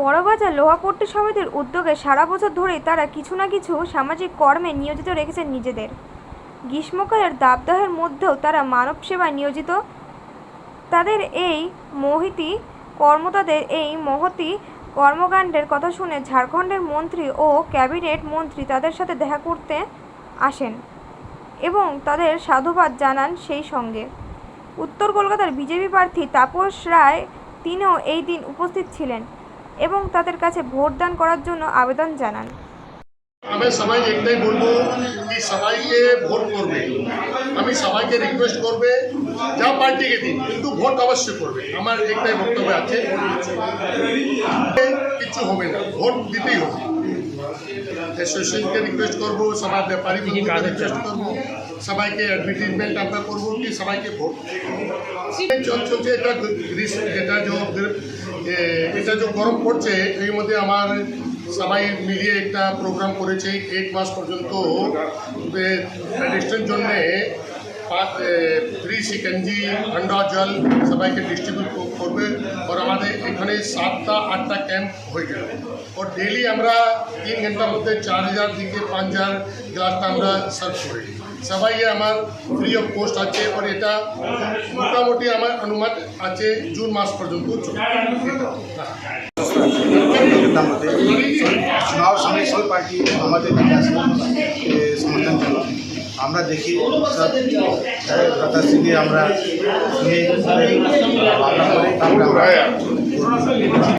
বাজার লোহাপট্টি সমিতির উদ্যোগে সারা বছর ধরেই তারা কিছু না কিছু সামাজিক কর্মে নিয়োজিত রেখেছেন নিজেদের। গ্রীষ্মকালের দাবদাহের মধ্যেও তারা মানব সেবায় নিয়োজিত। তাদের এই মহিতি কর্মতাদের এই মহতি কর্মকাণ্ডের কথা শুনে ঝাড়খণ্ডের মন্ত্রী ও ক্যাবিনেট মন্ত্রী তাদের সাথে দেখা করতে আসেন এবং তাদের সাধুবাদ জানান সেই সঙ্গে। উত্তর কলকাতার বিজেপি প্রার্থী তাপস রায় তিনিও এই দিন উপস্থিত ছিলেন। এবং তাদের কাছে ভোটদান করার জন্য আবেদন জানান। আমি সবাই একটাই বলব কি সবাইকে ভোট করবে। আমি সবাইকে রিকোয়েস্ট করবে যা পার্টিকে দিন কিন্তু ভোট অবশ্যই করবে। আমার একটাই বক্তব্য আছে কিছু হবে না ভোট দিতেই হবে। অ্যাসোসিয়েশনকে রিকোয়েস্ট করব সবাই ব্যাপারী রিকোয়েস্ট করব। সবাইকে অ্যাডভার্টিজমেন্ট আমরা করব কি সবাইকে ভোট। চল চলছে এটা এটা যে এটা যে গরম পড়ছে, এর মধ্যে আমার সবাই মিলিয়ে একটা প্রোগ্রাম করেছে এক মাস পর্যন্ত প্যারেস্টের জন্যে ফ্রি সিকেঞ্জি ঠান্ডা জল সবাইকে ডিস্ট্রিবিউট করবে আর আমাদের এখানে সাতটা আটটা ক্যাম্প হয়ে গেল আর ডেলি আমরা তিন ঘন্টার মধ্যে চার হাজার থেকে পাঁচ হাজার গ্লাসটা আমরা সার্ভ করি সবাই আমার ফ্রি অফ কোস্ট আছে আর এটা মোটামুটি আমার অনুমান আছে জুন মাস পর্যন্ত চলবে হ্যাঁ। नेतामध्ये चुनाव समय सब पार्टी আমাদের কাছে আসবে এ, সমর্থন জানান আমরা দেখি সব কথা সিংহে আমরা শুনি ভাবনা করে তারপরে আমরা